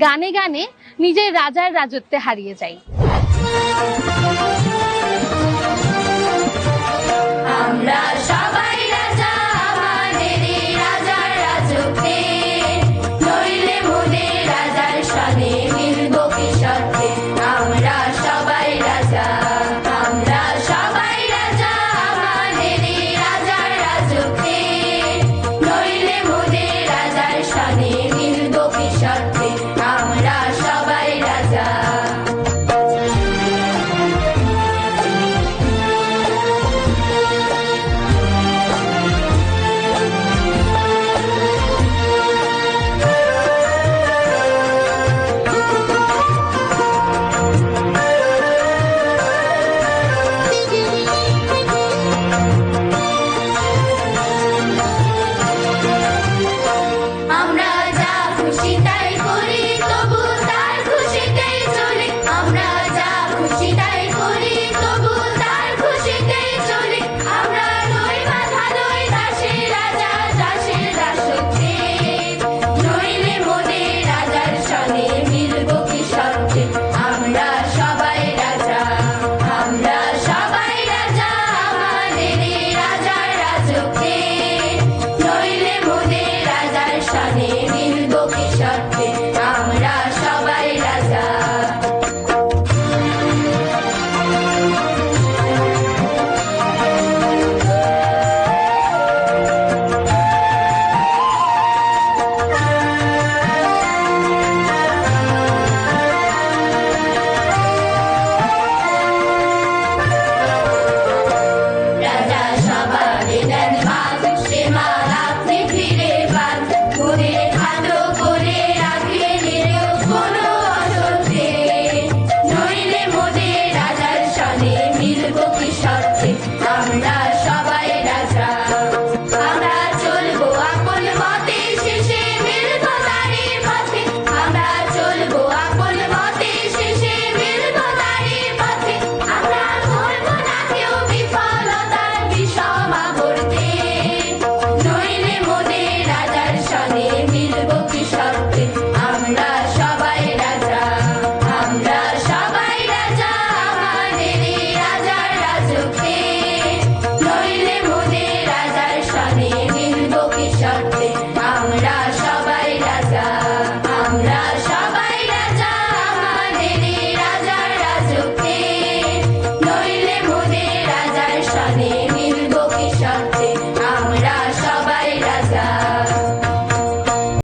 গানে গানে নিজের রাজার রাজত্বে হারিয়ে যাই